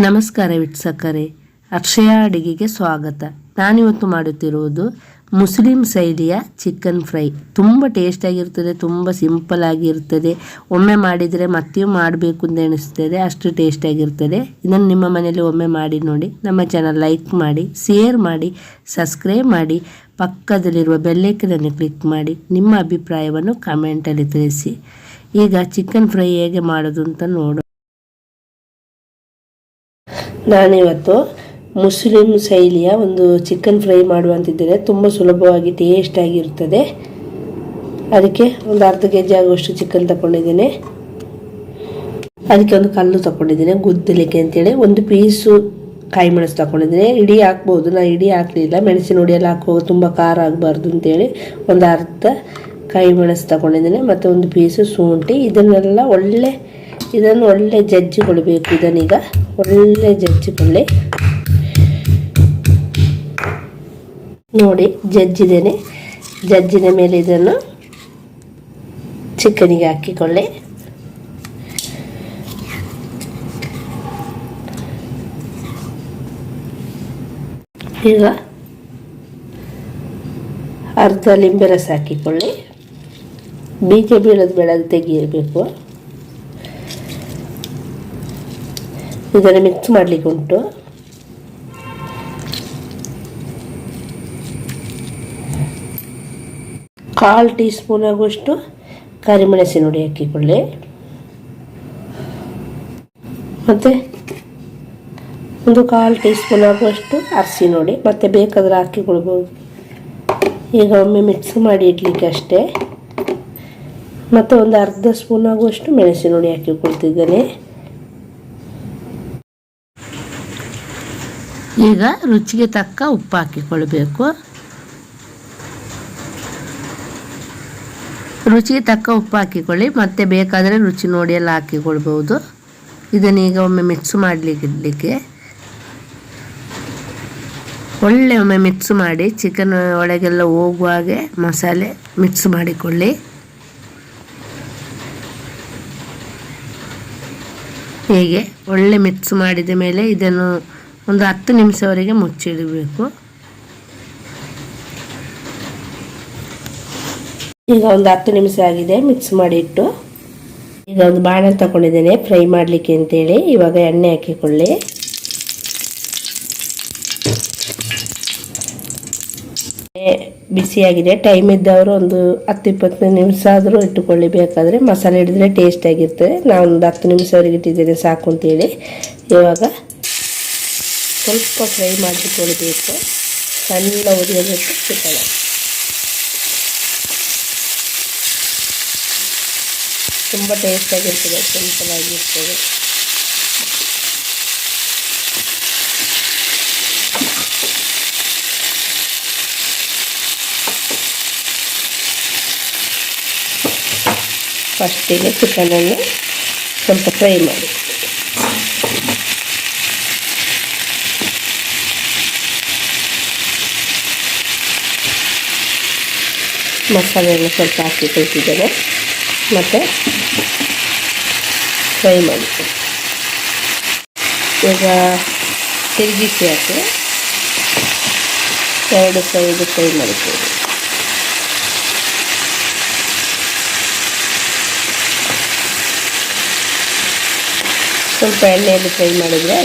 ನಮಸ್ಕಾರ ವೀಕ್ಷಕರೇ, ಅಕ್ಷಯ ಅಡಿಗೆಗೆ ಸ್ವಾಗತ. ನಾನಿವತ್ತು ಮಾಡುತ್ತಿರುವುದು ಮುಸ್ಲಿಂ ಶೈಲಿಯ ಚಿಕನ್ ಫ್ರೈ. ತುಂಬ ಟೇಸ್ಟಾಗಿರ್ತದೆ ತುಂಬ ಸಿಂಪಲ್ ಆಗಿರ್ತದೆ. ಒಮ್ಮೆ ಮಾಡಿದರೆ ಮತ್ತೆ ಮಾಡಬೇಕು ಅಂತ ಎಣಿಸ್ತದೆ, ಅಷ್ಟು ಟೇಸ್ಟಾಗಿರ್ತದೆ ಇದನ್ನು ನಿಮ್ಮ ಮನೆಯಲ್ಲಿ ಒಮ್ಮೆ ಮಾಡಿ ನೋಡಿ, ನಮ್ಮ ಚಾನಲ್ ಲೈಕ್ ಮಾಡಿ, ಶೇರ್ ಮಾಡಿ, ಸಬ್ಸ್ಕ್ರೈಬ್ ಮಾಡಿ, ಪಕ್ಕದಲ್ಲಿರುವ ಬೆಲ್ಲೈಕನನ್ನು ಕ್ಲಿಕ್ ಮಾಡಿ, ನಿಮ್ಮ ಅಭಿಪ್ರಾಯವನ್ನು ಕಮೆಂಟಲ್ಲಿ ತಿಳಿಸಿ. ಈಗ ಚಿಕನ್ ಫ್ರೈ ಹೇಗೆ ಮಾಡೋದು ಅಂತ ನೋಡೋಣ ನಾನಿವತ್ತು ಮುಸ್ಲಿಂ ಶೈಲಿಯ ಒಂದು ಚಿಕನ್ ಫ್ರೈ ಮಾಡುವಂತಿದ್ದೇನೆ. ತುಂಬ ಸುಲಭವಾಗಿ ಟೇಸ್ಟಾಗಿರ್ತದೆ ಅದಕ್ಕೆ ಒಂದು ಅರ್ಧ ಕೆ ಜಿ ಆಗುವಷ್ಟು ಚಿಕನ್ ತಗೊಂಡಿದ್ದೇನೆ ಅದಕ್ಕೆ ಒಂದು ಕಲ್ಲು ತಗೊಂಡಿದ್ದೇನೆ ಗುದ್ದಲಿಕ್ಕೆ ಅಂತೇಳಿ. ಒಂದು ಪೀಸು ಕಾಯಿ ಮೆಣಸು ತಗೊಂಡಿದ್ದೇನೆ ಇಡೀ ಹಾಕ್ಬೋದು. ನಾನು ಇಡೀ ಹಾಕಲಿಲ್ಲ. ಮೆಣಸಿನ ಹುಡಿಯಲ್ಲಿ ಹಾಕುವಾಗ ತುಂಬ ಖಾರ ಆಗಬಾರ್ದು ಅಂತೇಳಿ ಒಂದು ಅರ್ಧ ಕಾಯಿ ಮೆಣಸು ತಗೊಂಡಿದ್ದೇನೆ ಮತ್ತು ಒಂದು ಪೀಸು ಶುಂಠಿ. ಇದನ್ನೆಲ್ಲ ಒಳ್ಳೆ ಇದನ್ನು ಒಳ್ಳೆ ಜಜ್ಜಿಕೊಳ್ಬೇಕು ಇದನ್ನೀಗ. ಒಳ್ಳೆ ಜಜ್ಜಿಕೊಳ್ಳಿ ನೋಡಿ, ಜಜ್ಜಿದ್ದೇನೆ. ಜಜ್ಜಿನ ಮೇಲೆ ಇದನ್ನು ಚಿಕನಿಗೆ ಹಾಕಿಕೊಳ್ಳಿ. ಈಗ ಅರ್ಧ ಲಿಂಬೆ ರಸ ಹಾಕಿಕೊಳ್ಳಿ. ಬೀಜ ಬೀಳೋದು ಬೆಳಗ್ಗೆ ತೆಗಿಯಬೇಕು. ಇದನ್ನು ಮಿಕ್ಸ್ ಮಾಡಲಿಕ್ಕೆ ಉಂಟು. ಕಾಲು ಟೀ ಸ್ಪೂನ್ ಆಗುವಷ್ಟು ಕರಿಮೆಣಸಿನ ಹುಡಿ ಹಾಕಿಕೊಳ್ಳಿ. ಮತ್ತು ಒಂದು ಕಾಲು ಟೀ ಸ್ಪೂನ್ ಆಗುವಷ್ಟು ಅರಸಿನ ನೋಡಿ ಮತ್ತು ಬೇಕಾದರೆ ಹಾಕಿಕೊಳ್ಬೋದು. ಈಗ ಒಮ್ಮೆ ಮಿಕ್ಸ್ ಮಾಡಿ ಇಡ್ಲಿಕ್ಕೆ ಅಷ್ಟೇ. ಮತ್ತು ಒಂದು ಅರ್ಧ ಸ್ಪೂನ್ ಆಗುವಷ್ಟು ಮೆಣಸಿನ ಹುಡಿ ಹಾಕಿಕೊಳ್ತಿದ್ದೇನೆ. ಈಗ ರುಚಿಗೆ ತಕ್ಕ ಉಪ್ಪು ಹಾಕಿಕೊಳ್ಬೇಕು. ರುಚಿಗೆ ತಕ್ಕ ಉಪ್ಪು ಹಾಕಿಕೊಳ್ಳಿ, ಮತ್ತೆ ಬೇಕಾದರೆ ರುಚಿ ನೋಡಿ ಎಲ್ಲ ಹಾಕಿಕೊಳ್ಬೋದು. ಇದನ್ನೀಗ ಒಮ್ಮೆ ಮಿಕ್ಸ್ ಮಾಡಲಿಕ್ಕೆ ಇಡಲಿಕ್ಕೆ ಒಳ್ಳೆ ಒಮ್ಮೆ ಮಿಕ್ಸ್ ಮಾಡಿ ಚಿಕನ್ ಒಳಗೆಲ್ಲ ಹೋಗುವ ಹಾಗೆ ಮಸಾಲೆ ಮಿಕ್ಸ್ ಮಾಡಿಕೊಳ್ಳಿ. ಹೀಗೆ? ಒಳ್ಳೆ ಮಿಕ್ಸ್ ಮಾಡಿದ ಮೇಲೆ ಇದನ್ನು ಒಂದು ಹತ್ತು ನಿಮಿಷವರೆಗೆ ಮುಚ್ಚಿಡಬೇಕು. ಈಗ ಒಂದು ಹತ್ತು ನಿಮಿಷ ಆಗಿದೆ ಮಿಕ್ಸ್ ಮಾಡಿ ಇಟ್ಟು ಈಗ ಒಂದು ಬಾಣ ತಗೊಂಡಿದ್ದೇನೆ, ಫ್ರೈ ಮಾಡಲಿಕ್ಕೆ ಅಂತೇಳಿ. ಇವಾಗ ಎಣ್ಣೆ ಹಾಕಿಕೊಳ್ಳಿ. ಬಿಸಿಯಾಗಿದೆ. ಟೈಮ್ ಇದ್ದವರು ಒಂದು ಹತ್ತು ಇಪ್ಪತ್ತು ನಿಮಿಷ ಆದರೂ ಇಟ್ಟುಕೊಳ್ಳಿ. ಬೇಕಾದರೆ ಮಸಾಲೆ ಹಿಡಿದ್ರೆ ಟೇಸ್ಟ್ ಆಗಿರ್ತದೆ. ನಾನು ಒಂದು ಹತ್ತು ನಿಮಿಷವರೆಗೆ ಇಟ್ಟಿದ್ದೇನೆ, ಸಾಕು ಅಂತೇಳಿ. ಇವಾಗ ಸ್ವಲ್ಪ ಫ್ರೈ ಮಾಡಿಕೊಳ್ಳಬೇಕು ಸಣ್ಣ ಉರಿಯಬೇಕು ಚಿಕನ್ ತುಂಬ ಟೇಸ್ಟಾಗಿರ್ತದೆ ಸಿಂಪಲಾಗಿರ್ತದೆ ಫಸ್ಟಿಗೆ ಚಿಕನನ್ನು ಸ್ವಲ್ಪ ಫ್ರೈ ಮಾಡಿ. ಮಸಾಲೆಯನ್ನು ಸ್ವಲ್ಪ ಹಾಕಿ ಕೊಳ್ತಿದ್ದೇನೆ ಮತ್ತು ಫ್ರೈ ಮಾಡಿ ಈಗ ತಿರುಗಿಸಿ ಹಾಕಿ ಎರಡು ಸೈಡು ಫ್ರೈ ಮಾಡಿದ್ದೇವೆ ಸ್ವಲ್ಪ ಎಣ್ಣೆಯಲ್ಲಿ ಫ್ರೈ ಮಾಡಿದರೆ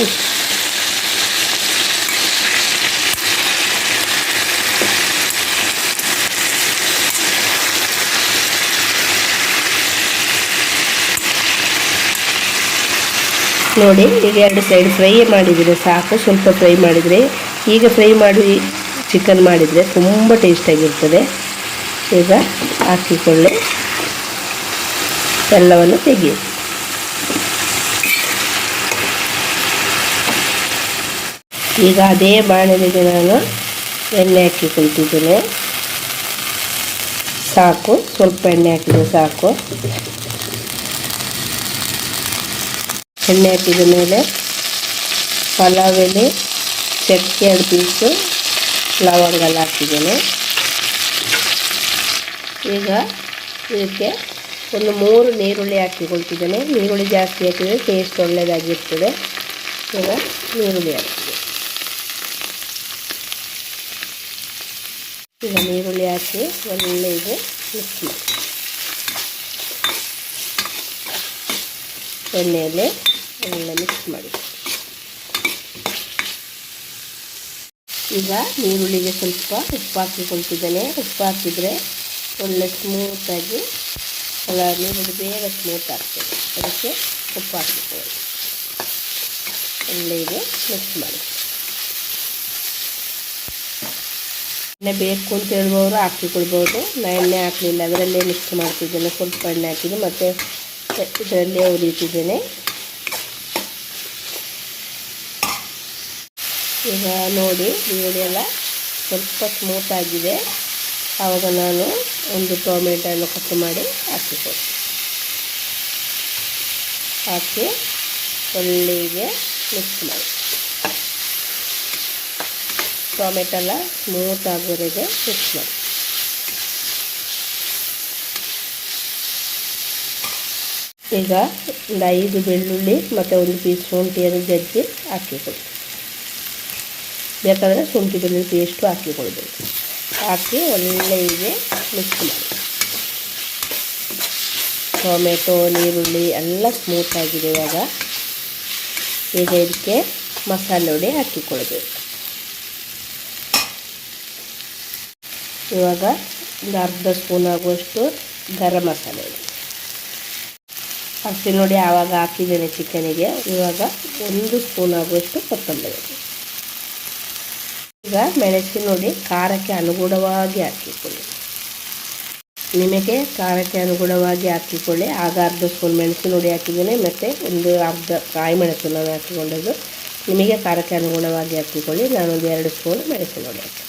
ನೋಡಿ, ಈಗ ಎರಡು ಸೈಡ್ ಫ್ರೈ ಮಾಡಿದರೆ ಸಾಕು, ಸ್ವಲ್ಪ ಫ್ರೈ ಮಾಡಿದರೆ. ಈಗ ಫ್ರೈ ಮಾಡಿ ಚಿಕನ್ ಮಾಡಿದರೆ ತುಂಬ ಟೇಸ್ಟಾಗಿರ್ತದೆ ಈಗ ಹಾಕಿಕೊಳ್ಳಿ. ಎಲ್ಲವನ್ನು ತೆಗಿ ಈಗ ಅದೇ ಬಾಣಲಿಗೆ ನಾನು ಎಣ್ಣೆ ಹಾಕಿಕೊಳ್ತಿದ್ದೇನೆ. ಸಾಕು, ಸ್ವಲ್ಪ ಎಣ್ಣೆ ಹಾಕಿದರೆ ಸಾಕು. ಎಣ್ಣೆ ಹಾಕಿದ ಮೇಲೆ ಪಲಾವ್ ಎಲೆ, ಚಕ್ಕೆ, ಎರಡು ಪೀಸು ಲವಂಗಲ್ಲ ಹಾಕಿದ್ದೇನೆ. ಈಗ ಇದಕ್ಕೆ ಒಂದು ಮೂರು ನೀರುಳ್ಳಿ ಹಾಕಿಕೊಳ್ತಿದ್ದೇನೆ. ನೀರುಳ್ಳಿ ಜಾಸ್ತಿ ಹಾಕಿದರೆ ಟೇಸ್ಟ್ ಒಳ್ಳೆಯದಾಗಿರ್ತದೆ ಈಗ ನೀರುಳ್ಳಿ ಹಾಕ್ತೀನಿ ಈಗ ನೀರುಳ್ಳಿ ಹಾಕಿ ಒಳ್ಳೆ ಇದು ಮಿಕ್ಸ್ ಮಾಡಿ. ಎಣ್ಣೆಯಲ್ಲಿ ಒಳ್ಳೆ ಮಿಕ್ಸ್ ಮಾಡಿ. ಈಗ ಈರುಳ್ಳಿಗೆ ಸ್ವಲ್ಪ ಉಪ್ಪು ಹಾಕಿಕೊಳ್ತಿದ್ದೇನೆ. ಉಪ್ಪು ಹಾಕಿದರೆ ಒಳ್ಳೆ ಸ್ಮೂತಾಗಿ ನೀರುಳ್ಳಿ ಬೇಗ ಸ್ಮೂತ್ ಆಗ್ತದೆ. ಅದಕ್ಕೆ ಉಪ್ಪು ಹಾಕಿಕೊಳ್ಳಿ. ಒಳ್ಳೆ ಇದು ಮಿಕ್ಸ್ ಮಾಡಿ. ಎಣ್ಣೆ ಬೇಕು ಅಂತ ಹೇಳ್ಬೋದು ಹಾಕಿಕೊಳ್ಬೋದು. ನಾನು ಎಣ್ಣೆ ಹಾಕಲಿಲ್ಲ, ಅದರಲ್ಲೇ ಮಿಕ್ಸ್ ಮಾಡ್ತಿದ್ದೇನೆ. ಸ್ವಲ್ಪ ಎಣ್ಣೆ ಹಾಕಿದ್ದು ಮತ್ತು ಇದರಲ್ಲೇ ಉರಿತಿದ್ದೇನೆ. ಈಗ ನೋಡಿ ಈರುಳ್ಳಿ ಎಲ್ಲ ಸ್ವಲ್ಪ ಸ್ಮೂತ್ ಆಗಿದೆ. ಆವಾಗ ನಾನು ಒಂದು ಟೊಮೆಟೊನ ಕಟ್ ಮಾಡಿ ಹಾಕಿಕೊಡ್ತೀನಿ. ಹಾಕಿ ಒಳ್ಳೆಗೆ ಮಿಕ್ಸ್ ಮಾಡಿ. ಟೊಮೆಟೊ ಎಲ್ಲ ಸ್ಮೂತ್ ಆಗೋವರೆಗೆ ಮಿಕ್ಸ್ ಮಾಡಿ. ಈಗ ಒಂದು ಐದು ಬೆಳ್ಳುಳ್ಳಿ ಮತ್ತು ಒಂದು ಪೀಸ್ ಶುಂಠಿಯನ್ನು ಜಜ್ಜಿ ಹಾಕಿಕೊಡಿ ಬೇಕಾದರೆ ಶುಂಠಿ ಬೆಳ್ಳುಳ್ಳಿ ಪೇಸ್ಟು ಹಾಕಿಕೊಳ್ಬೇಕು ಹಾಕಿ ಒಳ್ಳೆ ಮಿಕ್ಸ್ ಮಾಡಿ. ಟೊಮೆಟೊ ನೀರುಳ್ಳಿ ಎಲ್ಲ ಸ್ಮೂತ್ ಆಗಿದೆ ಇವಾಗ. ಈಗ ಇದಕ್ಕೆ ಮಸಾಲೆ ಹೊಡೆ ಹಾಕಿಕೊಳ್ಬೇಕು. ಇವಾಗ ಒಂದು ಅರ್ಧ ಸ್ಪೂನ್ ಆಗುವಷ್ಟು ಗರಂ ಮಸಾಲೆ ಹೊಡೆ ಹಸಿ ನೋಡಿ ಆವಾಗ ಹಾಕಿದ್ದೇನೆ ಚಿಕನಿಗೆ ಇವಾಗ ಒಂದು ಸ್ಪೂನ್ ಆಗುವಷ್ಟು ಕೊತ್ತಂಬರಿ ಈಗ ಮೆಣಸಿನ ನೋಡಿ ಖಾರಕ್ಕೆ ಅನುಗುಣವಾಗಿ ಹಾಕಿಕೊಳ್ಳಿ. ನಿಮಗೆ ಖಾರಕ್ಕೆ ಅನುಗುಣವಾಗಿ ಹಾಕಿಕೊಳ್ಳಿ. ಆಗ ಅರ್ಧ ಸ್ಪೂನ್ ಮೆಣಸಿನ ಹುಡಿ ಹಾಕಿದ್ದೀನಿ. ಮತ್ತು ಒಂದು ಅರ್ಧ ಕಾಯಿ ಮೆಣಸು ನಾನು ಹಾಕಿಕೊಂಡದ್ದು. ನಿಮಗೆ ಖಾರಕ್ಕೆ ಅನುಗುಣವಾಗಿ ಹಾಕಿಕೊಳ್ಳಿ. ನಾನೊಂದು ಎರಡು ಸ್ಪೂನ್ ಮೆಣಸಿನ ಹುಡಿ ಹಾಕಿ.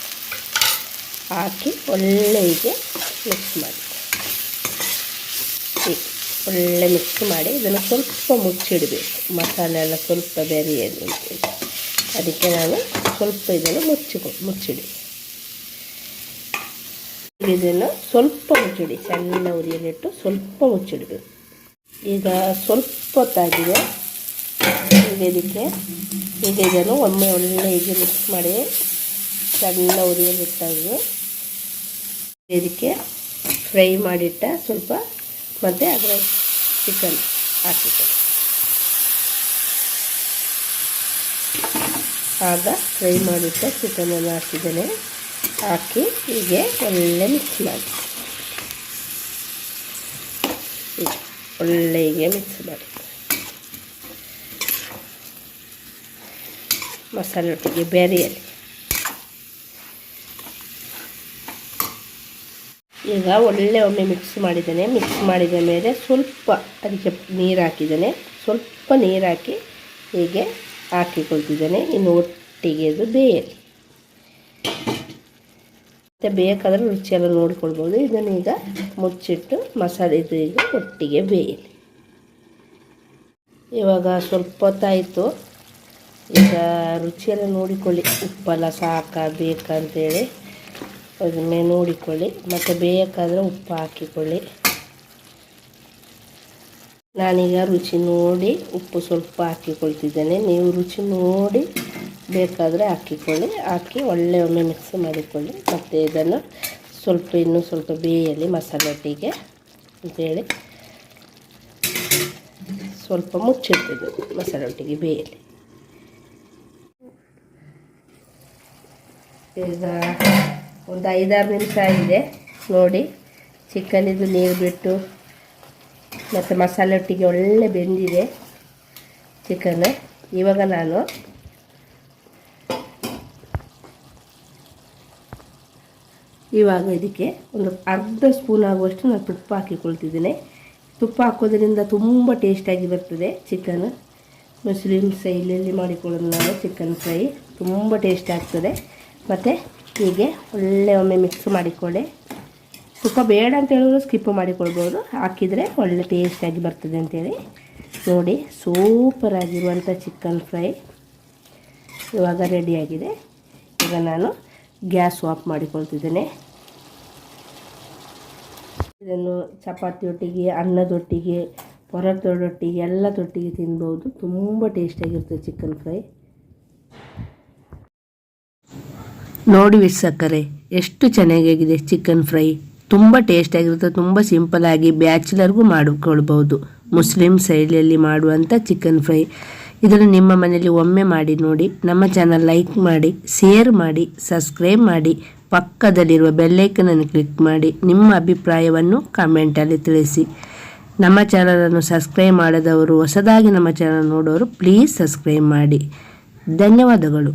ಹಾಕಿ ಒಳ್ಳೆ ಮಿಕ್ಸ್ ಮಾಡಿ. ಒಳ್ಳೆ ಮಿಕ್ಸ್ ಮಾಡಿ. ಇದನ್ನು ಸ್ವಲ್ಪ ಮುಚ್ಚಿಡಬೇಕು. ಮಸಾಲೆ ಎಲ್ಲ ಸ್ವಲ್ಪ ಬೇರೆ ಅಂತೇಳಿ ಅದಕ್ಕೆ ನಾನು ಸ್ವಲ್ಪ ಇದನ್ನು ಮುಚ್ಚಿಕೊ, ಮುಚ್ಚಿಡಿ. ಇದನ್ನು ಸ್ವಲ್ಪ ಮುಚ್ಚಿಡಿ. ಸಣ್ಣ ಉರಿಯಲ್ಲಿಟ್ಟು ಸ್ವಲ್ಪ ಮುಚ್ಚಿಡಬೇಕು. ಈಗ ಸ್ವಲ್ಪ ಹೊತ್ತಾಗಿದೆ. ಈಗ ಇದಕ್ಕೆ, ಈಗ ಇದನ್ನು ಒಮ್ಮೆ ಒಳ್ಳೆ ಮಿಕ್ಸ್ ಮಾಡಿ ಸಣ್ಣ ಉರಿಯಲ್ಲಿಟ್ಟಾಗಿ ಇದಕ್ಕೆ ಫ್ರೈ ಮಾಡಿಟ್ಟ ಸ್ವಲ್ಪ ಮತ್ತು ಅದರ ಚಿಕನ್ ಹಾಕಿಕೊಳ್ಳಿ ಆಗ ಫ್ರೈ ಮಾಡಿಟ್ಟ ಚಿಕನನ್ನು ಹಾಕಿದ್ದೇನೆ ಹಾಕಿ ಹೀಗೆ ಒಳ್ಳೆ ಮಿಕ್ಸ್ ಮಾಡಿ. ಒಳ್ಳೆ ಹೀಗೆ ಮಿಕ್ಸ್ ಮಾಡಿ. ಮಸಾಲೆ ಒಟ್ಟಿಗೆ ಬೇರೆಯಲ್ಲಿ. ಈಗ ಒಳ್ಳೆ ಒಮ್ಮೆ ಮಿಕ್ಸ್ ಮಾಡಿದ್ದೇನೆ. ಮಿಕ್ಸ್ ಮಾಡಿದ ಮೇಲೆ ಸ್ವಲ್ಪ ಅದಕ್ಕೆ ನೀರು ಹಾಕಿದ್ದೇನೆ. ಸ್ವಲ್ಪ ನೀರು ಹಾಕಿ ಹೀಗೆ ಹಾಕಿಕೊಳ್ತಿದ್ದೇನೆ. ಇನ್ನು ಒಟ್ಟಿಗೆ ಅದು ಬೇಯಲಿ. ಮತ್ತು ಬೇಕಾದರೆ ರುಚಿಯೆಲ್ಲ ನೋಡಿಕೊಳ್ಬೋದು. ಇದನ್ನು ಈಗ ಮುಚ್ಚಿಟ್ಟು ಮಸಾಲೆ ಇದು ಈಗ ಒಟ್ಟಿಗೆ ಬೇಯಲಿ. ಇವಾಗ ಸ್ವಲ್ಪ ಹೊತ್ತಾಯಿತು. ಈಗ ರುಚಿಯೆಲ್ಲ ನೋಡಿಕೊಳ್ಳಿ. ಉಪ್ಪೆಲ್ಲ ಸಾಕ, ಬೇಕಂತೇಳಿ. ಅದನ್ನೇ ನೋಡಿಕೊಳ್ಳಿ. ಮತ್ತು ಬೇಕಾದರೆ ಉಪ್ಪು ಹಾಕಿಕೊಳ್ಳಿ. ನಾನೀಗ ರುಚಿ ನೋಡಿ ಉಪ್ಪು ಸ್ವಲ್ಪ ಹಾಕಿಕೊಳ್ತಿದ್ದೇನೆ ನೀವು ರುಚಿ ನೋಡಿ ಬೇಕಾದರೆ ಹಾಕಿಕೊಳ್ಳಿ. ಹಾಕಿ ಒಳ್ಳೆ ಒಮ್ಮೆ ಮಿಕ್ಸ್ ಮಾಡಿಕೊಳ್ಳಿ. ಮತ್ತು ಇದನ್ನು ಸ್ವಲ್ಪ ಇನ್ನೂ ಸ್ವಲ್ಪ ಬೇಯಲಿ ಮಸಾಲೆ ಒಟ್ಟಿಗೆ ಅಂತೇಳಿ ಸ್ವಲ್ಪ ಮುಚ್ಚಿರ್ತದೆ ಮಸಾಲೆ ಒಟ್ಟಿಗೆ ಬೇಯಲಿ ಈಗ ಒಂದು ಐದಾರು ನಿಮಿಷ ಆಗಿದೆ. ನೋಡಿ ಚಿಕನಿದು ನೀರು ಬಿಟ್ಟು ಮತ್ತು ಮಸಾಲೆ ಒಟ್ಟಿಗೆ ಒಳ್ಳೆ ಬೆಂದಿದೆ ಚಿಕನ್ ಇವಾಗ ನಾನು ಇವಾಗ ಇದಕ್ಕೆ ಒಂದು ಅರ್ಧ ಸ್ಪೂನ್ ಆಗುವಷ್ಟು ನಾನು ತುಪ್ಪ ಹಾಕಿಕೊಳ್ತಿದ್ದೀನಿ. ತುಪ್ಪ ಹಾಕೋದ್ರಿಂದ ತುಂಬ ಟೇಸ್ಟಾಗಿ ಬರ್ತದೆ ಚಿಕನ್ ಮುಸ್ಲಿಮ್ ಸ್ಟೈಲಲ್ಲಿ ಮಾಡಿಕೊಳ್ಳೋದು ನಾನು ಚಿಕನ್ ಫ್ರೈ ತುಂಬ ಟೇಸ್ಟ್ ಆಗ್ತದೆ. ಮತ್ತು ಹೀಗೆ ಒಳ್ಳೆ ಒಮ್ಮೆ ಮಿಕ್ಸ್ ಮಾಡಿಕೊಳ್ಳಿ. ತುಪ್ಪ ಬೇಡ ಅಂತ ಹೇಳಿದ್ರು ಸ್ಕಿಪ್ ಮಾಡಿಕೊಳ್ಬೋದು. ಹಾಕಿದರೆ ಒಳ್ಳೆ ಟೇಸ್ಟಾಗಿ ಬರ್ತದೆ ಅಂತೇಳಿ. ನೋಡಿ ಸೂಪರಾಗಿರುವಂಥ ಚಿಕನ್ ಫ್ರೈ ಇವಾಗ ರೆಡಿಯಾಗಿದೆ ಈಗ ನಾನು ಗ್ಯಾಸ್ ಆಫ್ ಮಾಡಿಕೊಳ್ತಿದ್ದೇನೆ. ಇದನ್ನು ಚಪಾತಿಯೊಟ್ಟಿಗೆ, ಅನ್ನದೊಟ್ಟಿಗೆ ಪರೋಟದೊಟ್ಟಿಗೆ ಎಲ್ಲ ತೊಟ್ಟಿಗೆ ತಿನ್ಬೋದು. ತುಂಬ ಟೇಸ್ಟಿಯಾಗಿರ್ತದೆ ಚಿಕನ್ ಫ್ರೈ ನೋಡಿ ವೀಕ್ಷಕರೇ, ಎಷ್ಟು ಚೆನ್ನಾಗಿದೆ ಚಿಕನ್ ಫ್ರೈ ತುಂಬ ಟೇಸ್ಟಾಗಿರುತ್ತೆ ತುಂಬ ಸಿಂಪಲಾಗಿ ಬ್ಯಾಚುಲರ್ಗೂ ಮಾಡಿಕೊಳ್ಬೋದು ಮುಸ್ಲಿಂ ಶೈಲಿಯಲ್ಲಿ ಮಾಡುವಂಥ ಚಿಕನ್ ಫ್ರೈ ಇದನ್ನು ನಿಮ್ಮ ಮನೆಯಲ್ಲಿ ಒಮ್ಮೆ ಮಾಡಿ ನೋಡಿ, ನಮ್ಮ ಚಾನಲ್ ಲೈಕ್ ಮಾಡಿ ಶೇರ್ ಮಾಡಿ ಸಬ್ಸ್ಕ್ರೈಬ್ ಮಾಡಿ, ಪಕ್ಕದಲ್ಲಿರುವ ಬೆಲ್ಲೈಕನನ್ನು ಕ್ಲಿಕ್ ಮಾಡಿ, ನಿಮ್ಮ ಅಭಿಪ್ರಾಯವನ್ನು ಕಮೆಂಟಲ್ಲಿ ತಿಳಿಸಿ. ನಮ್ಮ ಚಾನಲನ್ನು ಸಬ್ಸ್ಕ್ರೈಬ್ ಮಾಡದವರು ಹೊಸದಾಗಿ ನಮ್ಮ ಚಾನಲ್ ನೋಡೋರು ಪ್ಲೀಸ್ ಸಬ್ಸ್ಕ್ರೈಬ್ ಮಾಡಿ. ಧನ್ಯವಾದಗಳು.